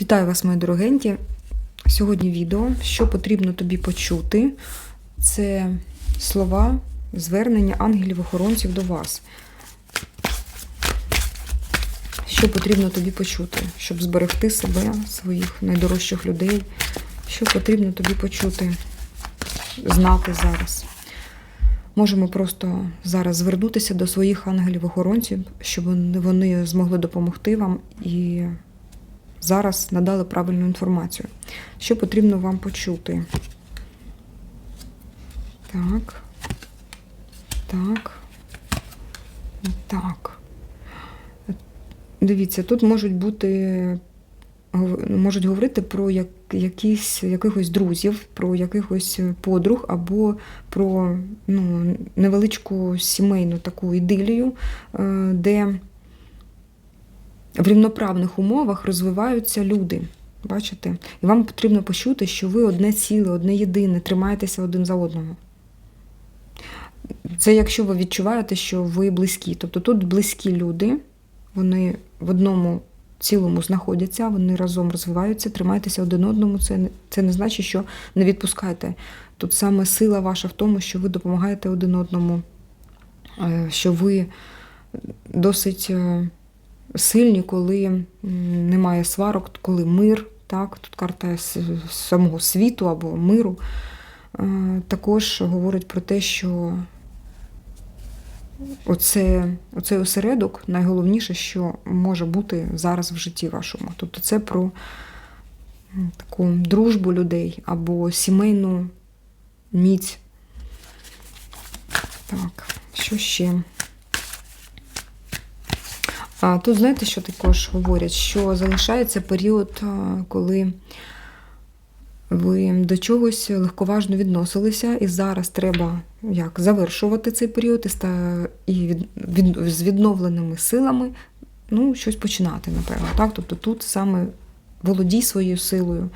Вітаю вас, мої дорогенькі. Сьогодні відео, що потрібно тобі почути, це слова звернення ангелів-охоронців до вас. Що потрібно тобі почути, щоб зберегти себе, своїх найдорожчих людей. Що потрібно тобі почути, знати зараз. Можемо просто зараз звернутися до своїх ангелів-охоронців, щоб вони- змогли допомогти вам і зараз надали правильну інформацію. Що потрібно вам почути? Так. Так. Так. Дивіться, тут можуть бути. Можуть говорити про як, якісь, якихось друзів, про якихось подруг або про ну, невеличку сімейну таку ідилію, е, де в рівноправних умовах розвиваються люди. Бачите? І вам потрібно почути, що ви одне ціле, одне єдине, тримаєтеся один за одного. Це якщо ви відчуваєте, що ви близькі. Тобто тут близькі люди, вони в одному цілому знаходяться, вони разом розвиваються, тримайтеся один одному. Це, не- це не значить, що не відпускайте. Тут саме сила ваша в тому, що ви допомагаєте один одному, е, що ви досить е, сильні, коли немає сварок, коли мир, так, тут карта самого світу або миру. Е, Також говорить про те, що оце, оцей осередок найголовніше, що може бути зараз в житті вашому. Тобто це про таку дружбу людей або сімейну міць. Так, що ще? Тут знаєте, що також говорять? Що залишається період, коли ви до чогось легковажно відносилися, і зараз треба як завершувати цей період і, від, від, з відновленими силами ну, щось починати, напевно. Так? Тобто тут саме володій своєю силою,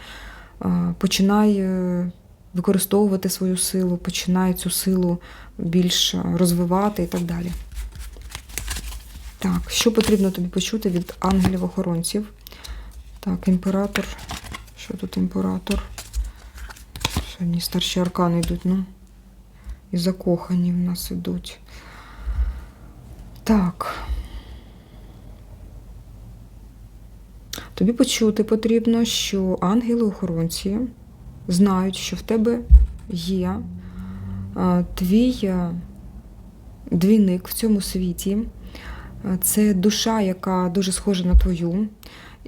починай е, використовувати свою силу, починай цю силу більш розвивати і так далі. Так, що потрібно тобі почути від ангелів-охоронців? Так, імператор. Що тут імператор? Сьогодні старші аркани йдуть, ну. І закохані в нас ідуть. Так. Тобі почути потрібно, що ангели-охоронці знають, що в тебе є твій двійник в цьому світі. Це душа, яка дуже схожа на твою,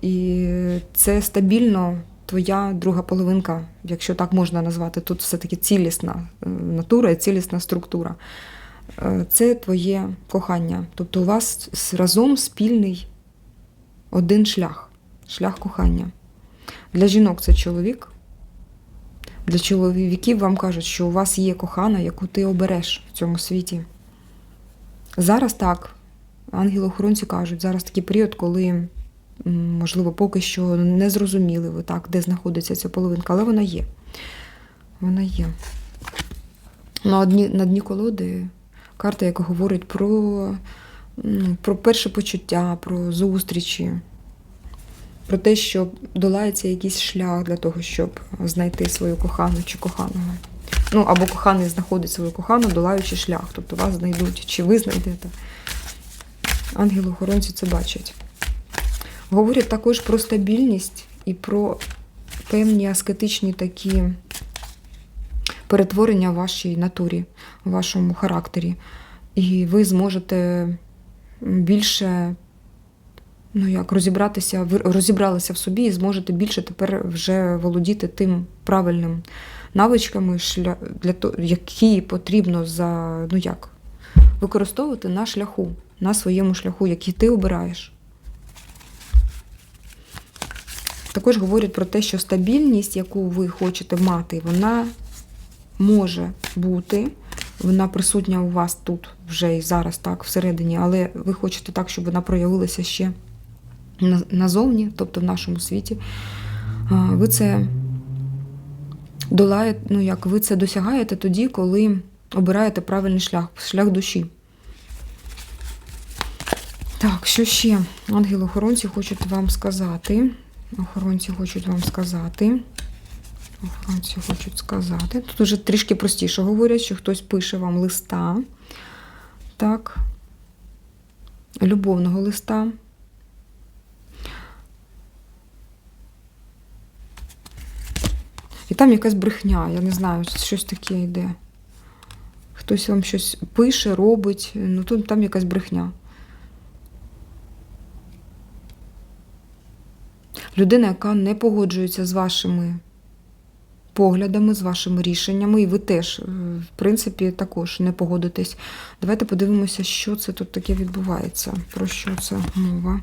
і це стабільно твоя друга половинка, якщо так можна назвати. Тут все-таки цілісна е, натура і цілісна структура. Е, Це твоє кохання. Тобто у вас разом спільний один шлях шлях кохання. Для жінок це чоловік. Для чоловіків вам кажуть, що у вас є кохана, яку ти обереш в цьому світі. Зараз так. Ангели-охоронці кажуть, зараз такий період, коли, можливо, поки що не зрозуміли ви так, де знаходиться ця половинка, але вона є. Вона є. На дні, на дні колоди карта, яка говорить про, про перше почуття, про зустрічі, про те, що долається якийсь шлях для того, щоб знайти свою кохану чи коханого. Ну, або коханий знаходить свою кохану, долаючи шлях. Тобто вас знайдуть, чи ви знайдете. Ангели-охоронці це бачать. Говорять також про стабільність і про певні аскетичні такі перетворення в вашій натурі, в вашому характері. І ви зможете більше ну як розібратися, ви розібралися в собі і зможете більше тепер вже володіти тим правильним навичками, для того, які потрібно за ну як використовувати на шляху, на своєму шляху, який ти обираєш. Також говорять про те, що стабільність, яку ви хочете мати, вона може бути, вона присутня у вас тут вже і зараз, так, всередині, але ви хочете так, щоб вона проявилася ще назовні, тобто в нашому світі. Ви це долаєте, ну як ви це досягаєте тоді, коли обираєте правильний шлях, шлях душі. Так, що ще ангели-охоронці хочуть вам сказати? охоронці хочуть вам сказати. Охоронці хочуть сказати. Тут уже трішки простіше говорять, що хтось пише вам листа. Так. Любовного листа. І там якась брехня, я не знаю, щось таке йде. Хтось вам щось пише, робить, ну тут там якась брехня. Людина, яка не погоджується з вашими поглядами, з вашими рішеннями, і ви теж, е, в принципі, також не погодитесь. Давайте подивимося, що це тут таке відбувається. Про що це мова.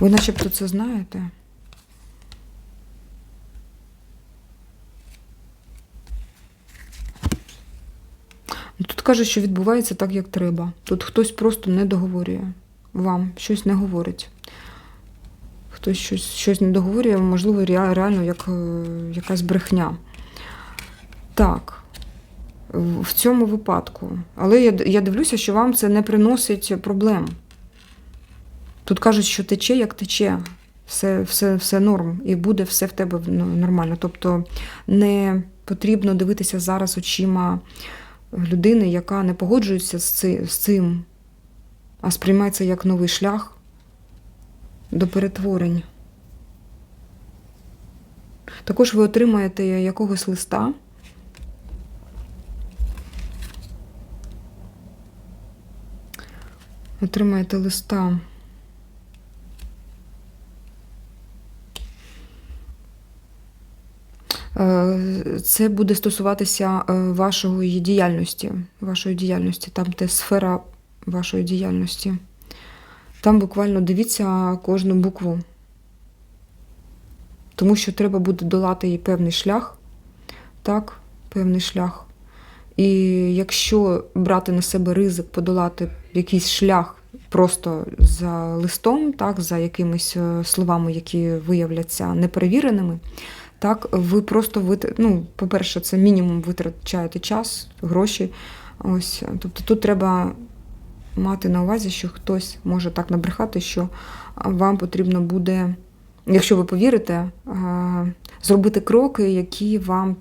Ви начебто це знаєте? Кажуть, що відбувається так, як треба. Тут хтось просто не договорює вам, щось не говорить. Хтось щось, щось не договорює, можливо, реально як е, якась брехня. Так, в в цьому випадку. Але я, я дивлюся, що вам це не приносить проблем. Тут кажуть, що тече, як тече. Все, все, все норм, і буде все в тебе ну, нормально. Тобто не потрібно дивитися зараз очима людини, яка не погоджується з ци- з цим, а сприймає це як новий шлях до перетворень. Також ви отримаєте якогось листа. Отримаєте листа. Е, Це буде стосуватися е, вашої діяльності, вашої діяльності, там де сфера вашої діяльності. Там буквально дивіться кожну букву. Тому що треба буде долати їй певний шлях. Так, певний шлях. І якщо брати на себе ризик подолати якийсь шлях просто за листом, так, за якимись е, словами, які виявляться неперевіреними, так, ви просто вит... ну, по-перше, це мінімум витрачаєте час, гроші. Ось, тобто тут треба мати на увазі, що хтось може так набрехати, що вам потрібно буде, якщо ви повірите, зробити кроки, які вам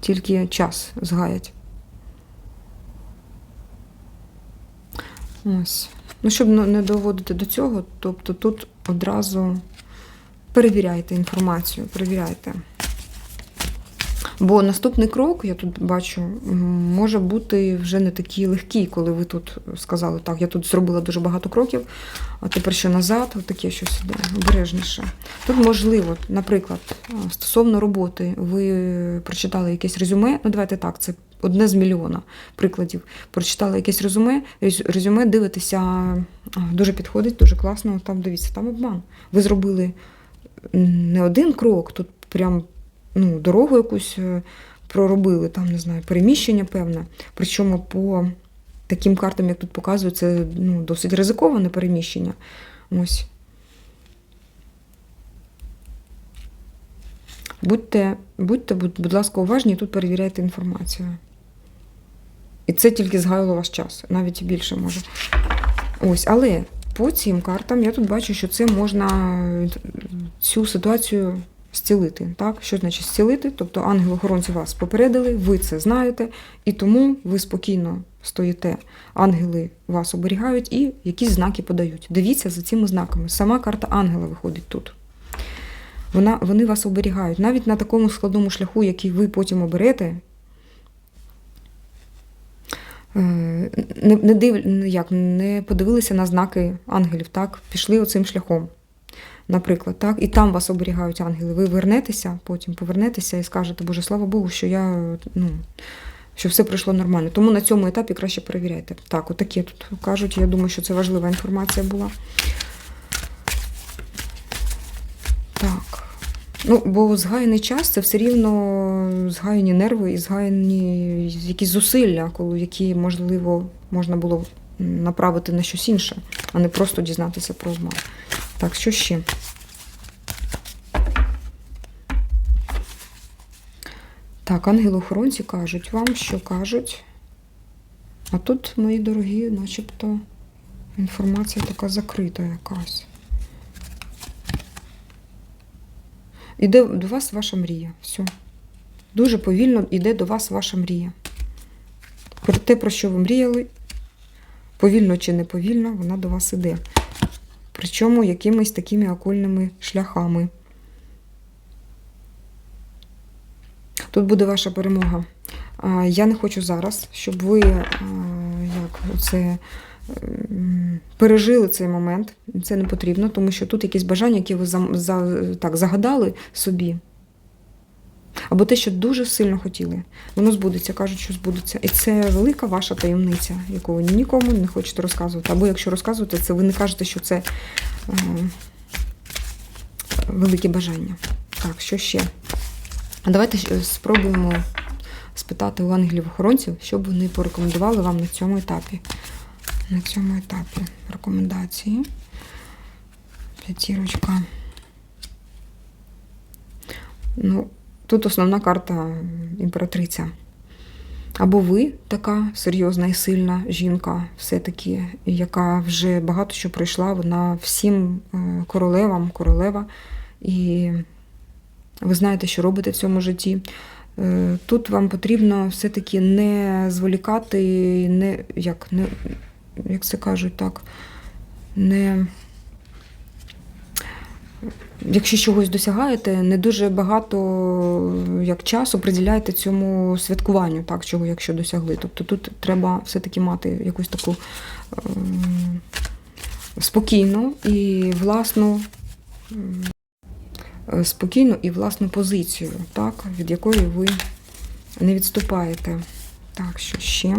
тільки час згаять. Ось. Ну, щоб не доводити до цього, тобто тут одразу перевіряйте інформацію, перевіряйте. Бо наступний крок, я тут бачу, може бути вже не такий легкий, коли ви тут сказали, так, я тут зробила дуже багато кроків, а тепер ще назад, таке щось іде, обережніше. Тут можливо, наприклад, стосовно роботи, ви прочитали якесь резюме, ну давайте так, це одне з мільйона прикладів. Прочитали якесь резюме, резюме дивитеся, дуже підходить, дуже класно, там дивіться, там обман. Ви зробили не один крок, тут прям ну, дорогу якусь е, проробили, там, не знаю, переміщення певне. Причому по таким картам, як тут показує, це ну, досить ризиковане переміщення. Ось. Будьте, будьте, будь, ласка, уважні, і тут перевіряйте інформацію. І це тільки згайло ваш час, навіть більше може. Ось, але по цим картам я тут бачу, що це можна е, цю ситуацію зцілити. Так? Що значить зцілити? Тобто ангели-охоронці вас попередили, ви це знаєте, і тому ви спокійно стоїте. Ангели вас оберігають і якісь знаки подають. Дивіться за цими знаками. Сама карта ангела виходить тут. Вона, вони вас оберігають. Навіть на такому складному шляху, який ви потім оберете, не, не, див, ну, як, не подивилися на знаки ангелів, так? пішли оцим шляхом. Наприклад, так, і там вас оберігають ангели. Ви вернетеся, потім повернетеся і скажете, Боже, слава Богу, що я ну, що все пройшло нормально. Тому на цьому етапі краще перевіряйте. Так, отакі тут кажуть. Я думаю, що це важлива інформація була. Так. Ну, бо згаяний час це все рівно згаяні нерви і згаяні якісь зусилля, коли які, можливо, можна було направити на щось інше, а не просто дізнатися про обман. Так, що ще? Так, ангели-охоронці кажуть вам, що кажуть. А тут, мої дорогі, начебто інформація така закрита якась. Іде до вас ваша мрія. Все. Дуже повільно йде до вас ваша мрія. Про те, про що ви мріяли, повільно чи не повільно, вона до вас іде. Причому якимись такими окольними шляхами. Тут буде ваша перемога. Я не хочу зараз, щоб ви як це, пережили цей момент. Це не потрібно, тому що тут якісь бажання, які ви зам- за, так, загадали собі. Або те, що дуже сильно хотіли, воно збудеться, кажуть, що збудеться. І це велика ваша таємниця, яку ви нікому не хочете розказувати. Або якщо розказуєте, це ви не кажете, що це е, велике бажання. Так, що ще? А Давайте спробуємо спитати у ангелів-охоронців, що б вони порекомендували вам на цьому етапі. На цьому етапі рекомендації. П'ятірочка. Ну, тут основна карта імператриця. Або ви така серйозна і сильна жінка, все-таки, яка вже багато що пройшла, вона всім е, королевам, королева, і ви знаєте, що робите в цьому житті. Е, Тут вам потрібно все-таки не зволікати, не, як, не, як це кажуть так, не. Якщо чогось досягаєте, не дуже багато як часу приділяєте цьому святкуванню, так, чого якщо досягли. Тобто тут треба все-таки мати якусь таку ем, спокійну і власну е, спокійну і власну позицію, так, від якої ви не відступаєте. Так, що ще? Е,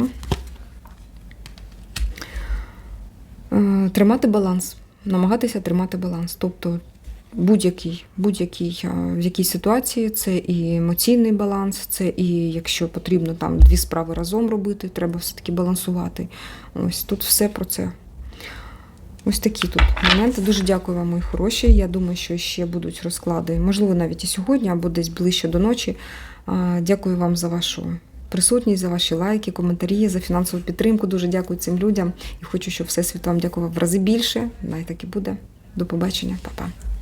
Тримати баланс, намагатися тримати баланс. Тобто будь-який, будь-який е, в якій ситуації це і емоційний баланс, це і якщо потрібно там дві справи разом робити, треба все-таки балансувати. Ось тут все про це. Ось такі тут моменти. Дуже дякую вам, мої хороші. Я думаю, що ще будуть розклади, можливо, навіть і сьогодні, або десь ближче до ночі. Дякую вам за вашу присутність, за ваші лайки, коментарі, за фінансову підтримку. Дуже дякую цим людям і хочу, щоб Всесвіт вам дякував в рази більше. Най так і буде. До побачення, Па-па.